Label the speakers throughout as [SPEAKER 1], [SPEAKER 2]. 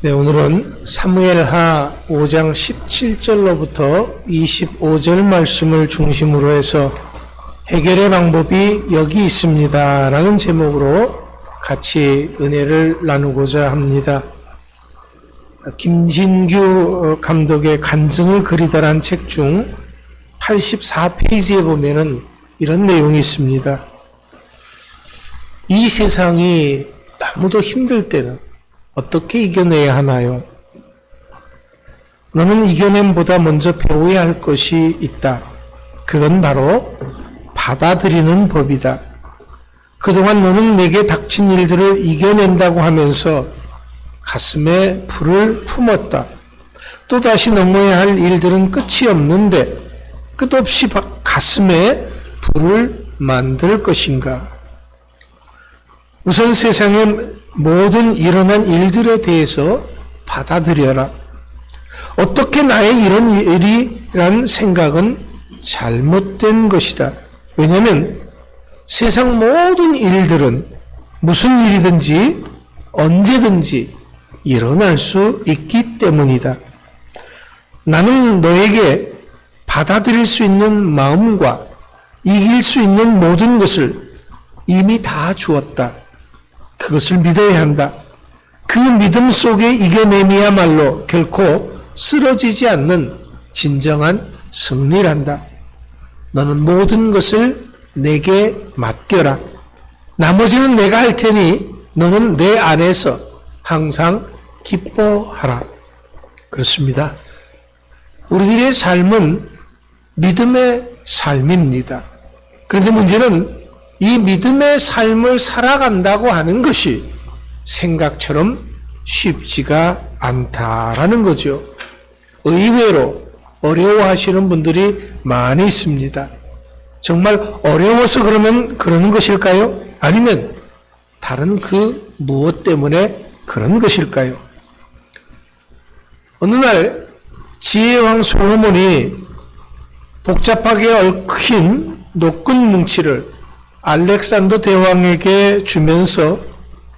[SPEAKER 1] 네, 오늘은 사무엘하 5장 17절로부터 25절 말씀을 중심으로 해서 해결의 방법이 여기 있습니다. 라는 제목으로 같이 은혜를 나누고자 합니다. 김진규 감독의 간증을 그리다란 책 중 84페이지에 보면은 이런 내용이 있습니다. 이 세상이 너무도 힘들 때는 어떻게 이겨내야 하나요? 너는 이겨냄보다 먼저 배워야 할 것이 있다. 그건 바로 받아들이는 법이다. 그동안 너는 내게 닥친 일들을 이겨낸다고 하면서 가슴에 불을 품었다. 또다시 넘어야 할 일들은 끝이 없는데 끝없이 가슴에 불을 만들 것인가? 우선 세상의 모든 일어난 일들에 대해서 받아들여라. 어떻게 나의 이런 일이란 생각은 잘못된 것이다. 왜냐하면 세상 모든 일들은 무슨 일이든지 언제든지 일어날 수 있기 때문이다. 나는 너에게 받아들일 수 있는 마음과 이길 수 있는 모든 것을 이미 다 주었다. 그것을 믿어야 한다. 그 믿음 속에 이겨내미야말로 결코 쓰러지지 않는 진정한 승리란다. 너는 모든 것을 내게 맡겨라. 나머지는 내가 할 테니 너는 내 안에서 항상 기뻐하라. 그렇습니다. 우리들의 삶은 믿음의 삶입니다. 그런데 문제는 이 믿음의 삶을 살아간다고 하는 것이 생각처럼 쉽지가 않다라는 거죠. 의외로 어려워하시는 분들이 많이 있습니다. 정말 어려워서 그러면 그러는 것일까요? 아니면 다른 그 무엇 때문에 그런 것일까요? 어느 날 지혜왕 솔로몬이 복잡하게 얽힌 녹근 뭉치를 알렉산더 대왕에게 주면서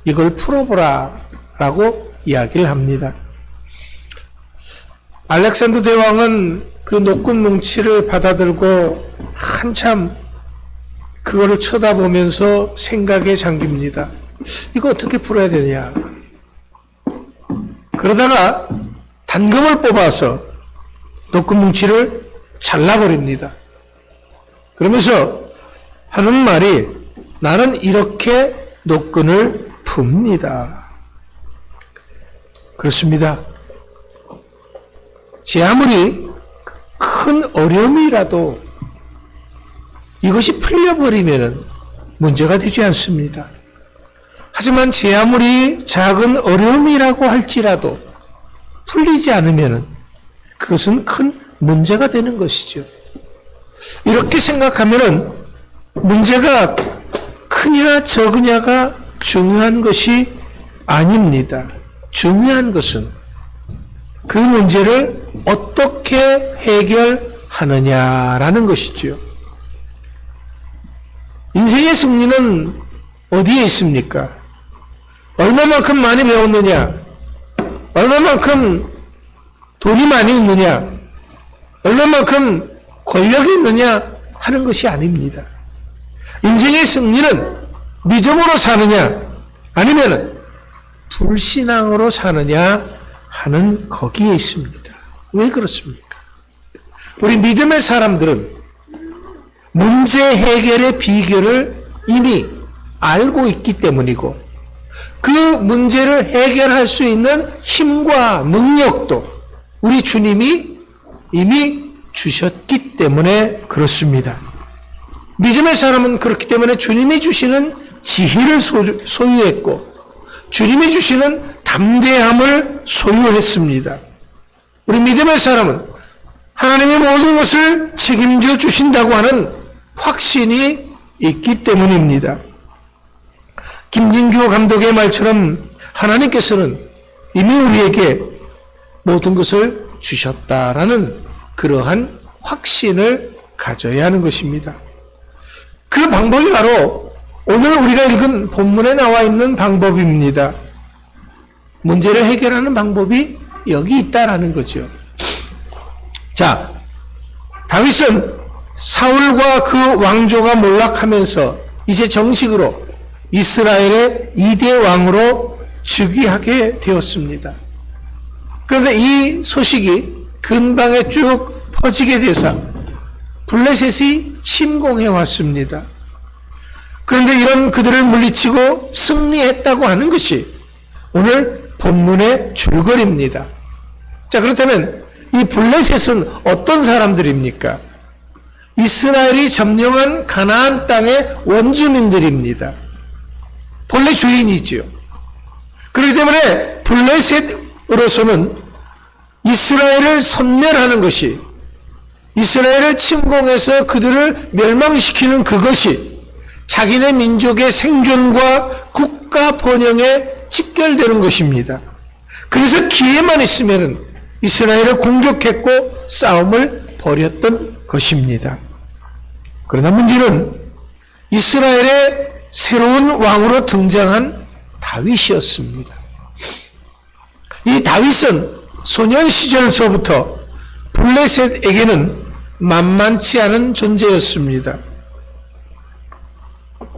[SPEAKER 1] 이걸 풀어보라 라고 이야기를 합니다. 알렉산더 대왕은 그 녹근 뭉치를 받아들고 한참 그거를 쳐다보면서 생각에 잠깁니다. 이거 어떻게 풀어야 되냐. 그러다가 단검을 뽑아서 녹근 뭉치를 잘라버립니다. 그러면서 하는 말이 나는 이렇게 노끈을 풉니다. 그렇습니다. 제 아무리 큰 어려움이라도 이것이 풀려버리면 문제가 되지 않습니다. 하지만 제 아무리 작은 어려움이라고 할지라도 풀리지 않으면 그것은 큰 문제가 되는 것이죠. 이렇게 생각하면은 문제가 크냐 적으냐가 중요한 것이 아닙니다. 중요한 것은 그 문제를 어떻게 해결하느냐라는 것이죠. 인생의 승리는 어디에 있습니까? 얼마만큼 많이 배웠느냐? 얼마만큼 돈이 많이 있느냐? 얼마만큼 권력이 있느냐? 하는 것이 아닙니다. 인생의 승리는 믿음으로 사느냐 아니면 불신앙으로 사느냐 하는 거기에 있습니다. 왜 그렇습니까? 우리 믿음의 사람들은 문제 해결의 비결을 이미 알고 있기 때문이고 그 문제를 해결할 수 있는 힘과 능력도 우리 주님이 이미 주셨기 때문에 그렇습니다. 믿음의 사람은 그렇기 때문에 주님이 주시는 지혜를 소유했고 주님이 주시는 담대함을 소유했습니다. 우리 믿음의 사람은 하나님의 모든 것을 책임져 주신다고 하는 확신이 있기 때문입니다. 김진규 감독의 말처럼 하나님께서는 이미 우리에게 모든 것을 주셨다라는 그러한 확신을 가져야 하는 것입니다. 그 방법이 바로 오늘 우리가 읽은 본문에 나와 있는 방법입니다. 문제를 해결하는 방법이 여기 있다라는 거죠. 자, 다윗은 사울과 그 왕조가 몰락하면서 이제 정식으로 이스라엘의 이대 왕으로 즉위하게 되었습니다. 그런데 이 소식이 근방에 쭉 퍼지게 돼서 블레셋이 침공해 왔습니다. 그런데 이런 그들을 물리치고 승리했다고 하는 것이 오늘 본문의 줄거리입니다. 자, 그렇다면 이 블레셋은 어떤 사람들입니까? 이스라엘이 점령한 가나안 땅의 원주민들입니다. 본래 주인이지요. 그렇기 때문에 블레셋으로서는 이스라엘을 선멸하는 것이 이스라엘을 침공해서 그들을 멸망시키는 그것이 자기네 민족의 생존과 국가 번영에 직결되는 것입니다. 그래서 기회만 있으면 이스라엘을 공격했고 싸움을 벌였던 것입니다. 그러나 문제는 이스라엘의 새로운 왕으로 등장한 다윗이었습니다. 이 다윗은 소년 시절서부터 블레셋에게는 만만치 않은 존재였습니다.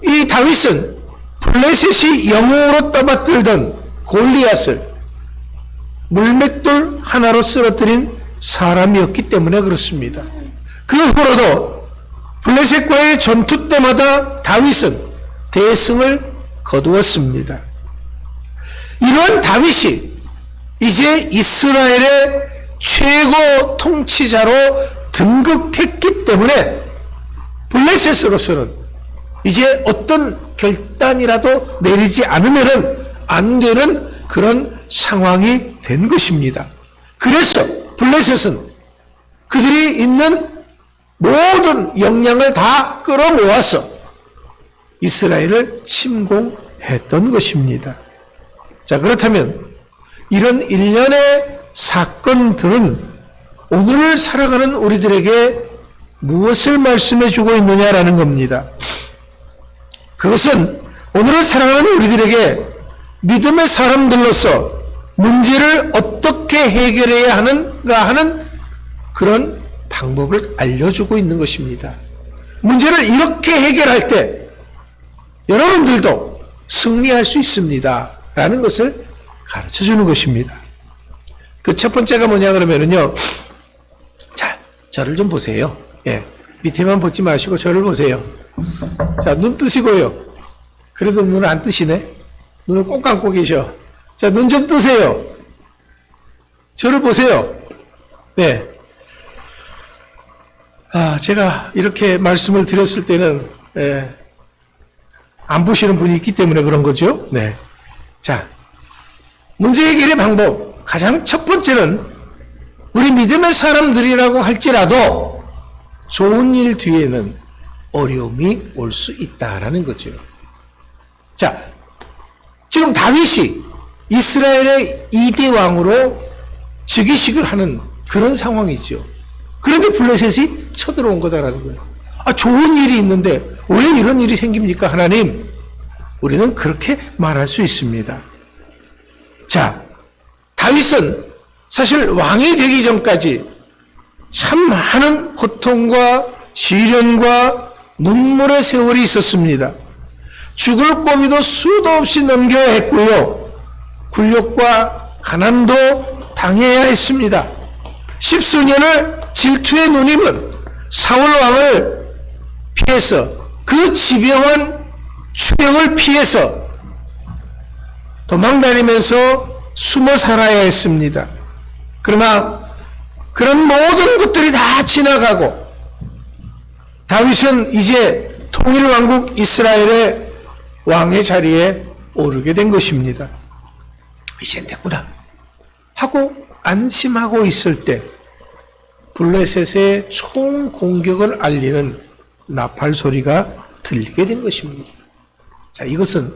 [SPEAKER 1] 이 다윗은 블레셋이 영웅으로 떠받들던 골리앗을 물맷돌 하나로 쓰러뜨린 사람이었기 때문에 그렇습니다. 그 후로도 블레셋과의 전투 때마다 다윗은 대승을 거두었습니다. 이러한 다윗이 이제 이스라엘의 최고 통치자로 등극했기 때문에 블레셋으로서는 이제 어떤 결단이라도 내리지 않으면 안 되는 그런 상황이 된 것입니다. 그래서 블레셋은 그들이 있는 모든 역량을 다 끌어모아서 이스라엘을 침공했던 것입니다. 자, 그렇다면 이런 일련의 사건들은 오늘을 살아가는 우리들에게 무엇을 말씀해 주고 있느냐라는 겁니다. 그것은 오늘을 살아가는 우리들에게 믿음의 사람들로서 문제를 어떻게 해결해야 하는가 하는 그런 방법을 알려주고 있는 것입니다. 문제를 이렇게 해결할 때 여러분들도 승리할 수 있습니다. 라는 것을 가르쳐 주는 것입니다. 그 첫 번째가 뭐냐 그러면은요. 자, 저를 좀 보세요. 예. 밑에만 보지 마시고 저를 보세요. 자, 눈 뜨시고요. 그래도 눈을 안 뜨시네. 눈을 꼭 감고 계셔. 자, 눈 좀 뜨세요. 저를 보세요. 네. 아, 제가 이렇게 말씀을 드렸을 때는, 예, 안 보시는 분이 있기 때문에 그런 거죠. 네. 자, 문제 해결의 방법. 가장 첫 번째는 우리 믿음의 사람들이라고 할지라도 좋은 일 뒤에는 어려움이 올 수 있다라는 거죠. 자, 지금 다윗이 이스라엘의 이대 왕으로 즉위식을 하는 그런 상황이죠. 그런데 블레셋이 쳐들어온 거다라는 거예요. 아, 좋은 일이 있는데 왜 이런 일이 생깁니까, 하나님? 우리는 그렇게 말할 수 있습니다. 자, 다윗은 사실 왕이 되기 전까지 참 많은 고통과 시련과 눈물의 세월이 있었습니다. 죽을 고비도 수도 없이 넘겨야 했고요. 굴욕과 가난도 당해야 했습니다. 십수년을 질투의 누님은 사울 왕을 피해서 그 지병한 추병을 피해서 도망다니면서 숨어 살아야 했습니다. 그러나 그런 모든 것들이 다 지나가고 다윗은 이제 통일 왕국 이스라엘의 왕의 자리에 오르게 된 것입니다. 이제 됐구나 하고 안심하고 있을 때 블레셋의 총 공격을 알리는 나팔 소리가 들리게 된 것입니다. 자, 이것은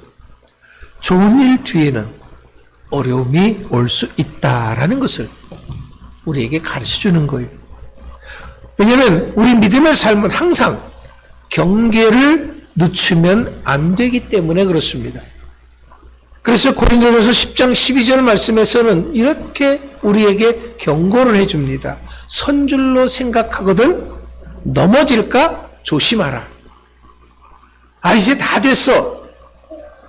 [SPEAKER 1] 좋은 일 뒤에는 어려움이 올 수 있다라는 것을 우리에게 가르쳐 주는 거예요. 왜냐하면 우리 믿음의 삶은 항상 경계를 늦추면 안 되기 때문에 그렇습니다. 그래서 고린도전서 10장 12절 말씀에서는 이렇게 우리에게 경고를 해줍니다. 선줄로 생각하거든 넘어질까 조심하라. 아 이제 다 됐어.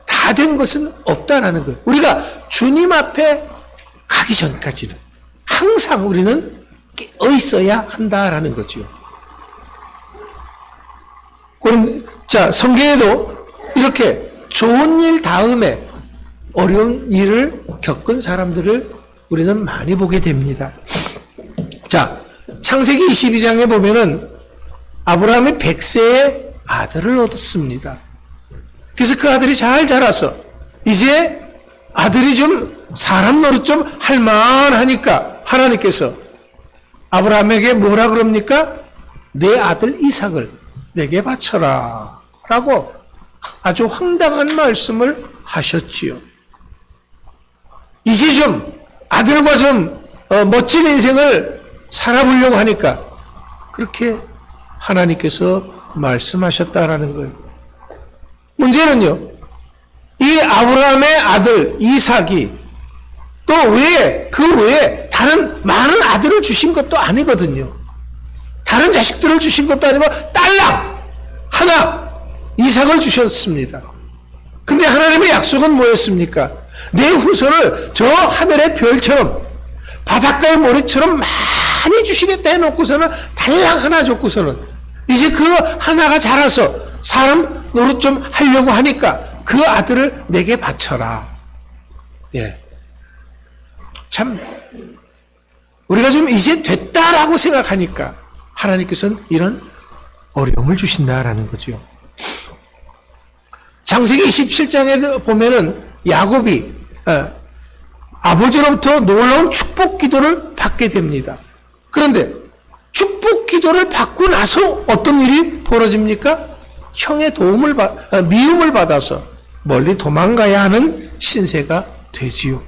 [SPEAKER 1] 다 된 것은 없다라는 거예요. 우리가 주님 앞에 가기 전까지는 항상 우리는 깨어 있어야 한다라는 거죠. 그럼 자 성경에도 이렇게 좋은 일 다음에 어려운 일을 겪은 사람들을 우리는 많이 보게 됩니다. 자 창세기 22장에 보면은 아브라함이 100세의 아들을 얻었습니다. 그래서 그 아들이 잘 자라서 이제 아들이 좀 사람 노릇 좀 할만하니까 하나님께서 아브라함에게 뭐라 그럽니까? 내 아들 이삭을 내게 바쳐라. 라고 아주 황당한 말씀을 하셨지요. 이제 좀 아들과 좀 어, 멋진 인생을 살아보려고 하니까 그렇게 하나님께서 말씀하셨다라는 거예요. 문제는요, 이 아브라함의 아들 이삭이 또 외에, 그 외에 다른 많은 아들을 주신 것도 아니거든요. 다른 자식들을 주신 것도 아니고 딸랑 하나 이삭을 주셨습니다. 근데 하나님의 약속은 뭐였습니까? 내 후손을 저 하늘의 별처럼 바닷가의 모래처럼 많이 주시겠다 해놓고서는 달랑 하나 줬고서는 이제 그 하나가 자라서 사람 노릇 좀 하려고 하니까 그 아들을 내게 바쳐라. 예. 참, 우리가 좀 이제 됐다라고 생각하니까 하나님께서는 이런 어려움을 주신다라는 거죠. 장세기 27장에 보면은 야곱이 어, 아버지로부터 놀라운 축복 기도를 받게 됩니다. 그런데 축복 기도를 받고 나서 어떤 일이 벌어집니까? 형의 도움을 받, 아, 미움을 받아서 멀리 도망가야 하는 신세가 되지요.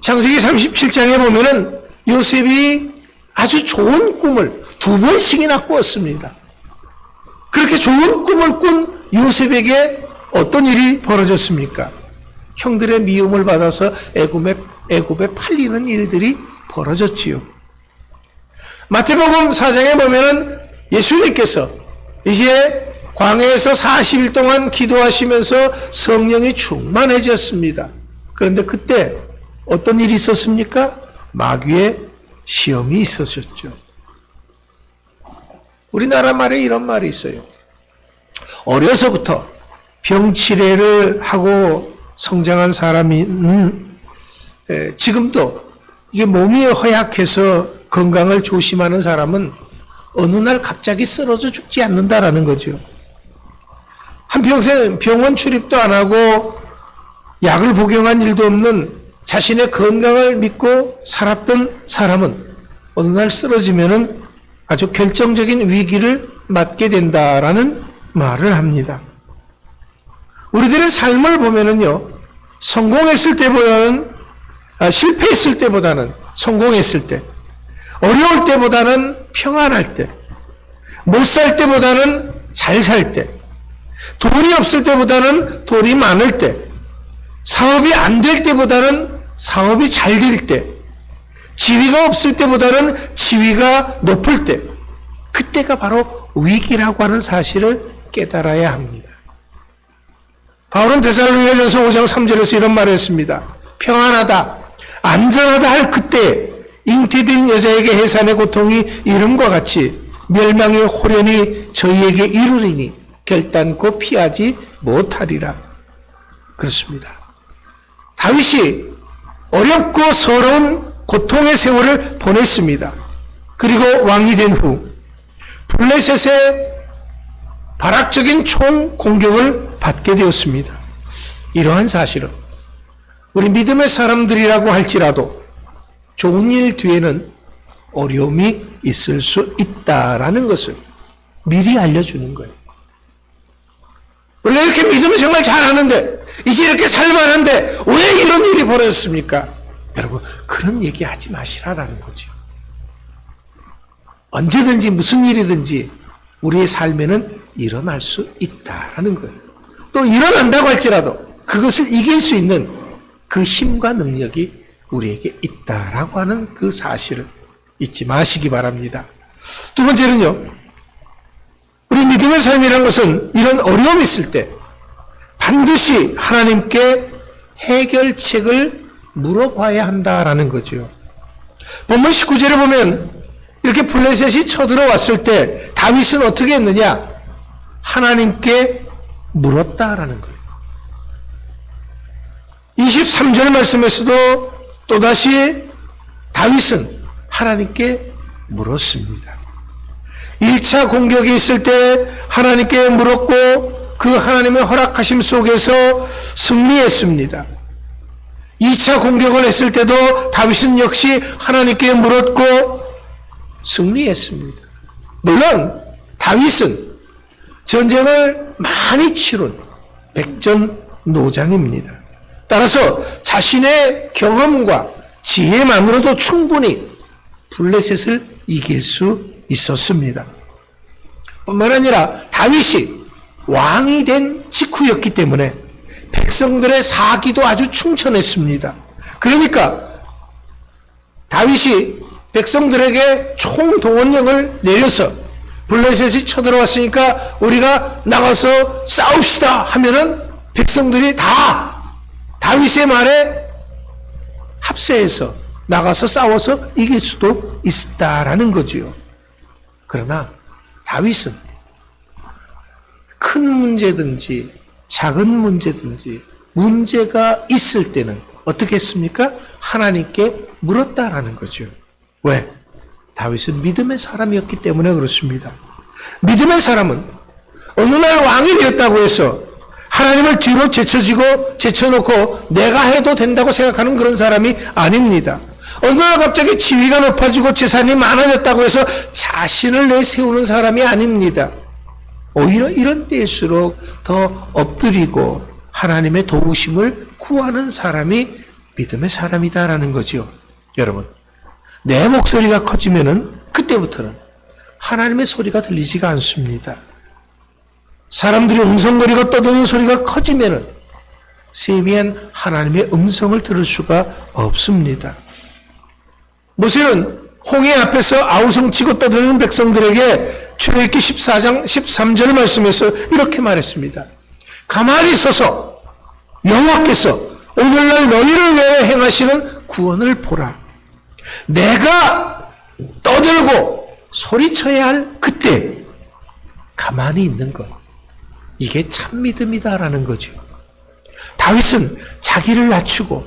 [SPEAKER 1] 창세기 37장에 보면은 요셉이 아주 좋은 꿈을 두 번씩이나 꾸었습니다. 그렇게 좋은 꿈을 꾼 요셉에게 어떤 일이 벌어졌습니까? 형들의 미움을 받아서 애굽에, 애굽에 팔리는 일들이 벌어졌지요. 마태복음 4장에 보면은 예수님께서 이제 광야에서 40일 동안 기도하시면서 성령이 충만해졌습니다. 그런데 그때 어떤 일이 있었습니까? 마귀의 시험이 있었었죠. 우리나라 말에 이런 말이 있어요. 어려서부터 병치레를 하고 성장한 사람이 음, 에, 지금도 이게 몸이 허약해서 건강을 조심하는 사람은 어느 날 갑자기 쓰러져 죽지 않는다라는 거죠. 한평생 병원 출입도 안 하고 약을 복용한 일도 없는 자신의 건강을 믿고 살았던 사람은 어느 날 쓰러지면은 아주 결정적인 위기를 맞게 된다라는 말을 합니다. 우리들의 삶을 보면은요, 성공했을 때보다는, 아, 실패했을 때보다는 성공했을 때, 어려울 때보다는 평안할 때, 못 살 때보다는 잘 살 때, 돈이 없을 때보다는 돈이 많을 때, 사업이 안 될 때보다는 사업이 잘 될 때, 지위가 없을 때보다는 지위가 높을 때, 그때가 바로 위기라고 하는 사실을 깨달아야 합니다. 바울은 데살로니가전서 5장 3절에서 이런 말을 했습니다. 평안하다, 안전하다 할 그때 잉태된 여자에게 해산의 고통이 이름과 같이 멸망의 호련이 저희에게 이르리니 결단코 피하지 못하리라. 그렇습니다. 다윗이 어렵고 서러운 고통의 세월을 보냈습니다. 그리고 왕이 된 후 블레셋의 발악적인 총 공격을 받게 되었습니다. 이러한 사실은 우리 믿음의 사람들이라고 할지라도 좋은 일 뒤에는 어려움이 있을 수 있다라는 것을 미리 알려주는 거예요. 우리가 이렇게 믿음을 정말 잘하는데 이제 이렇게 살만한데 왜 이런 일이 벌어졌습니까? 여러분 그런 얘기 하지 마시라라는 거죠. 언제든지 무슨 일이든지 우리의 삶에는 일어날 수 있다라는 거예요. 또 일어난다고 할지라도 그것을 이길 수 있는 그 힘과 능력이 우리에게 있다라고 하는 그 사실을 잊지 마시기 바랍니다. 두 번째는요, 우리 믿음의 삶이라는 것은 이런 어려움이 있을 때 반드시 하나님께 해결책을 물어봐야 한다라는 거죠. 본문 19절에 보면 이렇게 블레셋이 쳐들어왔을 때 다윗은 어떻게 했느냐? 하나님께 물었다라는 거예요. 23절 말씀에서도 또다시 다윗은 하나님께 물었습니다. 1차 공격이 있을 때 하나님께 물었고 그 하나님의 허락하심 속에서 승리했습니다. 2차 공격을 했을 때도 다윗은 역시 하나님께 물었고 승리했습니다. 물론 다윗은 전쟁을 많이 치룬 백전노장입니다. 따라서 자신의 경험과 지혜만으로도 충분히 블레셋을 이길 수 있었습니다. 뿐만 아니라 다윗이 왕이 된 직후였기 때문에 백성들의 사기도 아주 충천했습니다. 그러니까 다윗이 백성들에게 총동원령을 내려서 블레셋이 쳐들어왔으니까 우리가 나가서 싸웁시다 하면은 백성들이 다 다윗의 말에 합세해서 나가서 싸워서 이길 수도 있다라는 거지요. 그러나 다윗은 큰 문제든지 작은 문제든지 문제가 있을 때는 어떻게 했습니까? 하나님께 물었다라는 거죠. 왜? 다윗은 믿음의 사람이었기 때문에 그렇습니다. 믿음의 사람은 어느 날 왕이 되었다고 해서 하나님을 뒤로 제쳐지고 제쳐놓고 내가 해도 된다고 생각하는 그런 사람이 아닙니다. 어느 날 갑자기 지위가 높아지고 재산이 많아졌다고 해서 자신을 내세우는 사람이 아닙니다. 오히려 이런 때일수록 더 엎드리고 하나님의 도우심을 구하는 사람이 믿음의 사람이다라는 거지요. 여러분, 내 목소리가 커지면은 그때부터는 하나님의 소리가 들리지가 않습니다. 사람들이 웅성거리고 떠드는 소리가 커지면은 세미한 하나님의 음성을 들을 수가 없습니다. 모세는 홍해 앞에서 아우성치고 떠드는 백성들에게 출애굽기 14장 13절 말씀에서 이렇게 말했습니다. 가만히 서서 여호와께서 오늘날 너희를 위해 행하시는 구원을 보라. 내가 떠들고 소리쳐야 할 그때 가만히 있는 것. 이게 참 믿음이다라는 거죠. 다윗은 자기를 낮추고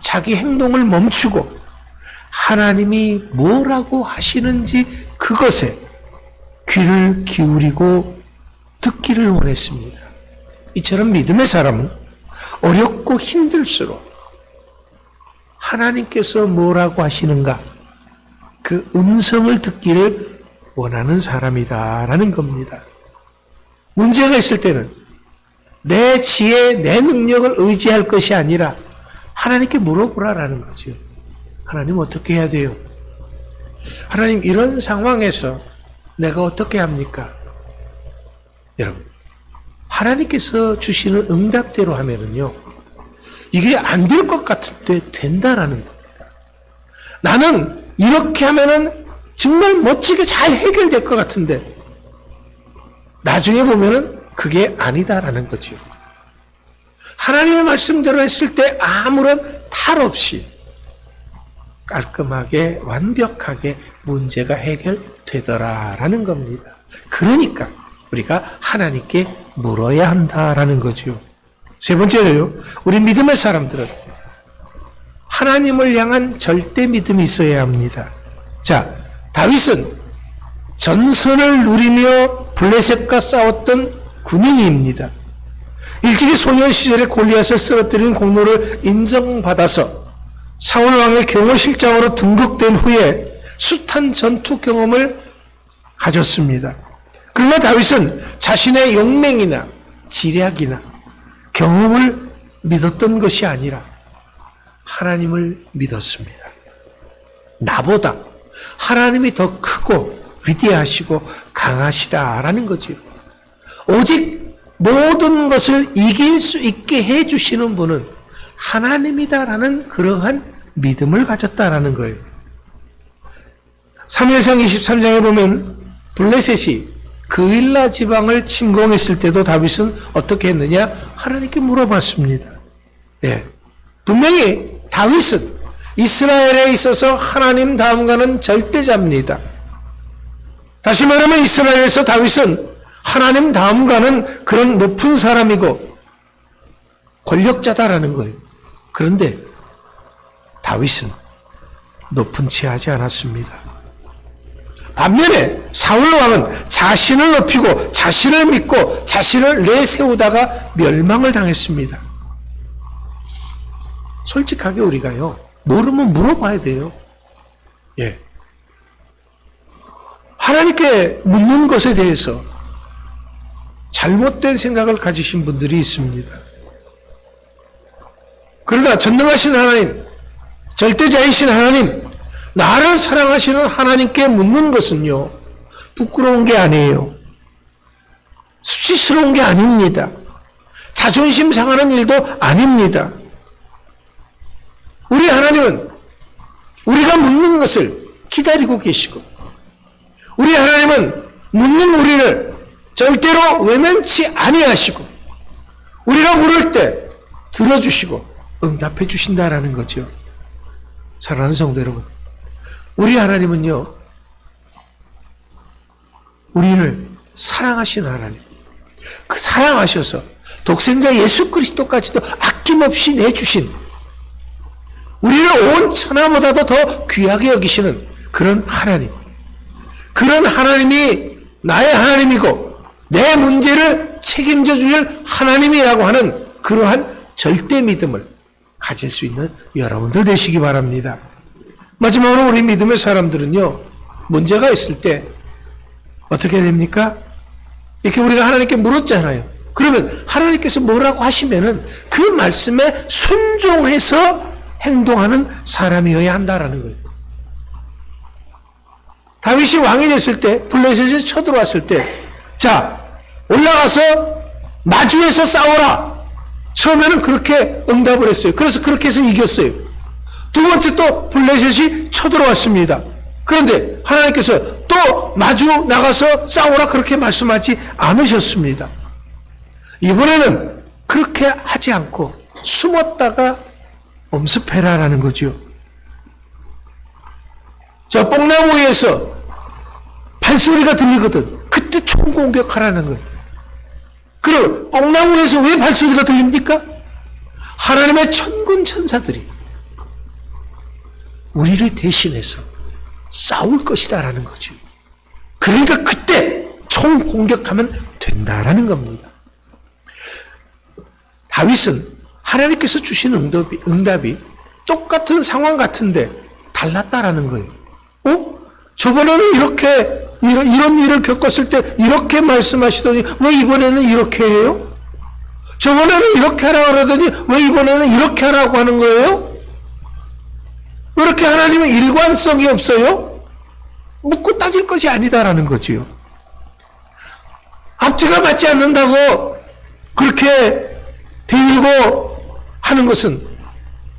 [SPEAKER 1] 자기 행동을 멈추고 하나님이 뭐라고 하시는지 그것에 귀를 기울이고 듣기를 원했습니다. 이처럼 믿음의 사람은 어렵고 힘들수록 하나님께서 뭐라고 하시는가 그 음성을 듣기를 원하는 사람이다라는 겁니다. 문제가 있을 때는 내 지혜, 내 능력을 의지할 것이 아니라 하나님께 물어보라라는 거죠. 하나님 어떻게 해야 돼요? 하나님 이런 상황에서 내가 어떻게 합니까? 여러분, 하나님께서 주시는 응답대로 하면은요, 이게 안 될 것 같은데 된다라는 겁니다. 나는 이렇게 하면은 정말 멋지게 잘 해결될 것 같은데, 나중에 보면은 그게 아니다라는 거죠. 하나님의 말씀대로 했을 때 아무런 탈 없이 깔끔하게 완벽하게 문제가 해결되더라라는 겁니다. 그러니까 우리가 하나님께 물어야 한다라는 거죠. 세 번째로요. 우리 믿음의 사람들은 하나님을 향한 절대 믿음이 있어야 합니다. 자, 다윗은 전선을 누리며 블레셋과 싸웠던 군인입니다. 일찍이 소년 시절에 골리앗을 쓰러뜨린 공로를 인정받아서 사울 왕의 경호실장으로 등극된 후에 숱한 전투 경험을 가졌습니다. 그러나 다윗은 자신의 용맹이나 지략이나 경험을 믿었던 것이 아니라 하나님을 믿었습니다. 나보다 하나님이 더 크고 위대하시고 강하시다라는 거지요. 오직 모든 것을 이길 수 있게 해주시는 분은 하나님이다라는 그러한 믿음을 가졌다라는 거예요. 3일상 23장에 보면 블레셋이 그일라 지방을 침공했을 때도 다윗은 어떻게 했느냐? 하나님께 물어봤습니다. 예. 분명히 다윗은 이스라엘에 있어서 하나님 다음과는 절대자입니다. 다시 말하면 이스라엘에서 다윗은 하나님 다음과는 그런 높은 사람이고 권력자다라는 거예요. 그런데 다윗은 높은 채 하지 않았습니다. 반면에 사울 왕은 자신을 높이고 자신을 믿고 자신을 내세우다가 멸망을 당했습니다. 솔직하게 우리가요, 모르면 물어봐야 돼요. 예. 하나님께 묻는 것에 대해서 잘못된 생각을 가지신 분들이 있습니다. 그러나 전능하신 하나님, 절대자이신 하나님, 나를 사랑하시는 하나님께 묻는 것은요, 부끄러운 게 아니에요. 수치스러운 게 아닙니다. 자존심 상하는 일도 아닙니다. 우리 하나님은 우리가 묻는 것을 기다리고 계시고, 우리 하나님은 묻는 우리를 절대로 외면치 아니하시고, 우리가 물을 때 들어주시고 응답해 주신다라는 거죠. 사랑하는 성도 여러분, 우리 하나님은요, 우리를 사랑하신 하나님, 그 사랑하셔서 독생자 예수 그리스도까지도 아낌없이 내주신 우리를 온 천하보다도 더 귀하게 여기시는 그런 하나님. 그런 하나님이 나의 하나님이고 내 문제를 책임져 주실 하나님이라고 하는 그러한 절대 믿음을 가질 수 있는 여러분들 되시기 바랍니다. 마지막으로 우리 믿음의 사람들은요, 문제가 있을 때 어떻게 됩니까? 이렇게 우리가 하나님께 물었잖아요. 그러면 하나님께서 뭐라고 하시면은 그 말씀에 순종해서 행동하는 사람이어야 한다라는 거예요. 다윗이 왕이 됐을 때, 블레셋에 쳐들어왔을 때, 자, 올라가서 마주에서 싸워라. 처음에는 그렇게 응답을 했어요. 그래서 그렇게 해서 이겼어요. 두 번째 또 블레셋이 쳐들어왔습니다. 그런데 하나님께서 또 마주 나가서 싸우라 그렇게 말씀하지 않으셨습니다. 이번에는 그렇게 하지 않고 숨었다가 엄습해라라는 거죠. 저 뽕나무 위에서 발소리가 들리거든. 그때 총 공격하라는 거예요. 그럼 뽕나무에서 왜 발소리가 들립니까? 하나님의 천군 천사들이 우리를 대신해서 싸울 것이다라는 거죠. 그러니까 그때 총 공격하면 된다라는 겁니다. 다윗은 하나님께서 주신 응답이, 응답이 똑같은 상황 같은데 달랐다라는 거예요. 어? 저번에는 이렇게 이런, 이런 일을 겪었을 때 이렇게 말씀하시더니 왜 이번에는 이렇게 해요? 저번에는 이렇게 하라고 그러더니 왜 이번에는 이렇게 하라고 하는 거예요? 왜 이렇게 하나님은 일관성이 없어요? 묻고 따질 것이 아니다라는 거지요. 앞뒤가 맞지 않는다고 그렇게 대일고 하는 것은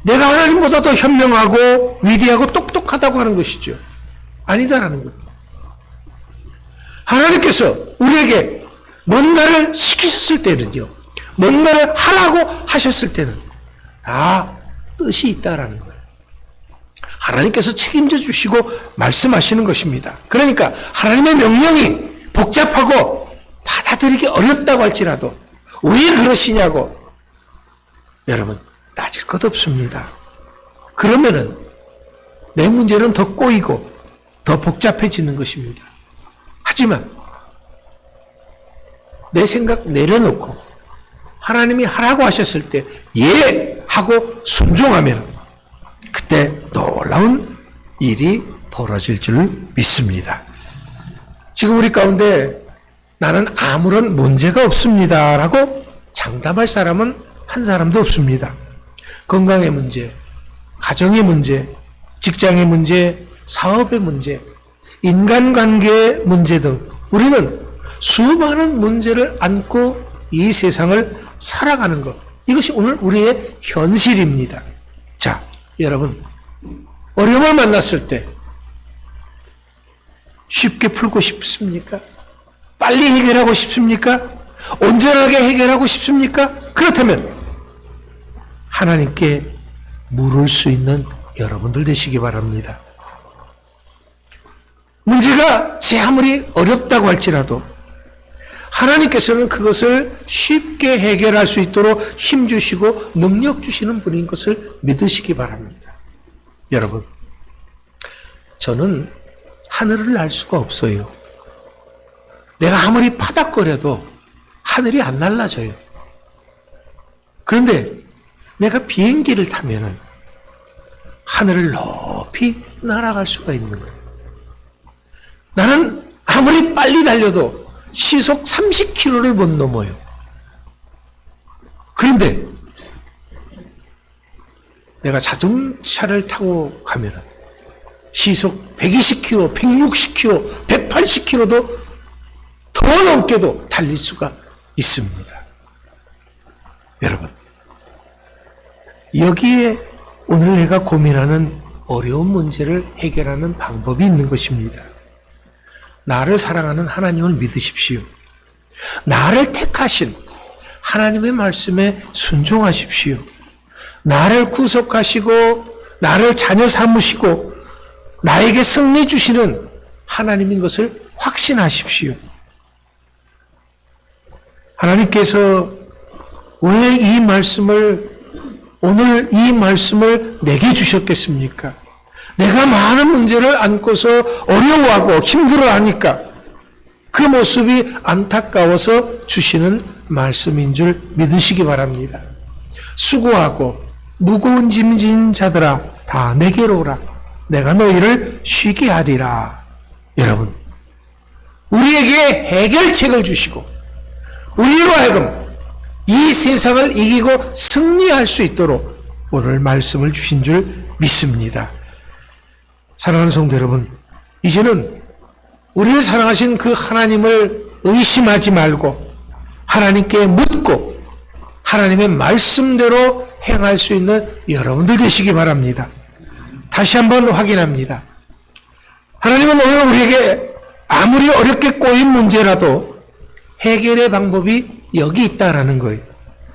[SPEAKER 1] 내가 하나님보다 더 현명하고 위대하고 똑똑하다고 하는 것이죠. 아니다라는 것. 하나님께서 우리에게 뭔가를 시키셨을 때는요, 뭔가를 하라고 하셨을 때는 다 뜻이 있다라는 거예요. 하나님께서 책임져 주시고 말씀하시는 것입니다. 그러니까 하나님의 명령이 복잡하고 받아들이기 어렵다고 할지라도 왜 그러시냐고 여러분 따질 것 없습니다. 그러면은 내 문제는 더 꼬이고 더 복잡해지는 것입니다. 하지만 내 생각 내려놓고 하나님이 하라고 하셨을 때 예 하고 순종하면 그때 놀라운 일이 벌어질 줄 믿습니다. 지금 우리 가운데 나는 아무런 문제가 없습니다. 라고 장담할 사람은 한 사람도 없습니다. 건강의 문제, 가정의 문제, 직장의 문제, 사업의 문제, 인간관계의 문제 등 우리는 수많은 문제를 안고 이 세상을 살아가는 것. 이것이 오늘 우리의 현실입니다. 자, 여러분. 어려움을 만났을 때 쉽게 풀고 싶습니까? 빨리 해결하고 싶습니까? 온전하게 해결하고 싶습니까? 그렇다면 하나님께 물을 수 있는 여러분들 되시기 바랍니다. 문제가 제 아무리 어렵다고 할지라도 하나님께서는 그것을 쉽게 해결할 수 있도록 힘 주시고 능력 주시는 분인 것을 믿으시기 바랍니다. 여러분, 저는 하늘을 날 수가 없어요. 내가 아무리 파닥거려도 하늘이 안 날라져요. 그런데 내가 비행기를 타면은 하늘을 높이 날아갈 수가 있는 거예요. 나는 아무리 빨리 달려도 시속 30km를 못 넘어요. 그런데 내가 자동차를 타고 가면은 시속 120km, 160km, 180km도 더 넘게도 달릴 수가 있습니다. 여러분, 여기에 오늘 내가 고민하는 어려운 문제를 해결하는 방법이 있는 것입니다. 나를 사랑하는 하나님을 믿으십시오. 나를 택하신 하나님의 말씀에 순종하십시오. 나를 구속하시고 나를 자녀 삼으시고 나에게 승리 주시는 하나님인 것을 확신하십시오. 하나님께서 왜 이 말씀을 오늘 이 말씀을 내게 주셨겠습니까? 내가 많은 문제를 안고서 어려워하고 힘들어하니까 그 모습이 안타까워서 주시는 말씀인 줄 믿으시기 바랍니다. 수고하고 무거운 짐진 자들아 다 내게로 오라. 내가 너희를 쉬게 하리라. 여러분, 우리에게 해결책을 주시고 우리로 하여금 이 세상을 이기고 승리할 수 있도록 오늘 말씀을 주신 줄 믿습니다. 사랑하는 성도 여러분, 이제는 우리를 사랑하신 그 하나님을 의심하지 말고 하나님께 묻고 하나님의 말씀대로 행할 수 있는 여러분들 되시기 바랍니다. 다시 한번 확인합니다. 하나님은 오늘 우리에게 아무리 어렵게 꼬인 문제라도 해결의 방법이 여기 있다라는 거예요.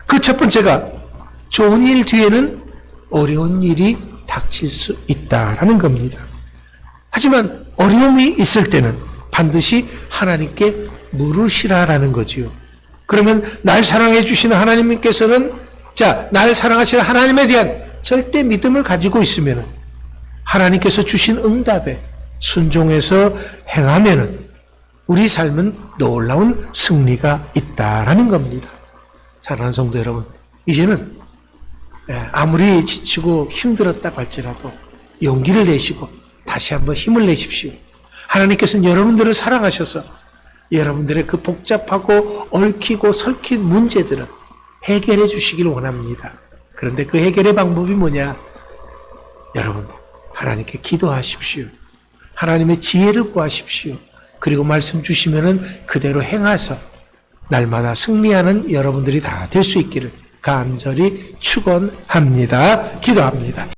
[SPEAKER 1] 그 첫 번째가 좋은 일 뒤에는 어려운 일이 닥칠 수 있다라는 겁니다. 하지만 어려움이 있을 때는 반드시 하나님께 물으시라라는 거지요. 그러면 날 사랑해 주시는 하나님께서는 자, 날 사랑하시는 하나님에 대한 절대 믿음을 가지고 있으면 하나님께서 주신 응답에 순종해서 행하면은 우리 삶은 놀라운 승리가 있다라는 겁니다. 사랑하는 성도 여러분, 이제는 예, 아무리 지치고 힘들었다고 할지라도 용기를 내시고 다시 한번 힘을 내십시오. 하나님께서는 여러분들을 사랑하셔서 여러분들의 그 복잡하고 얽히고 설킨 문제들을 해결해 주시기를 원합니다. 그런데 그 해결의 방법이 뭐냐? 여러분, 하나님께 기도하십시오. 하나님의 지혜를 구하십시오. 그리고 말씀 주시면은 그대로 행하서 날마다 승리하는 여러분들이 다 될 수 있기를 간절히 축원합니다. 기도합니다.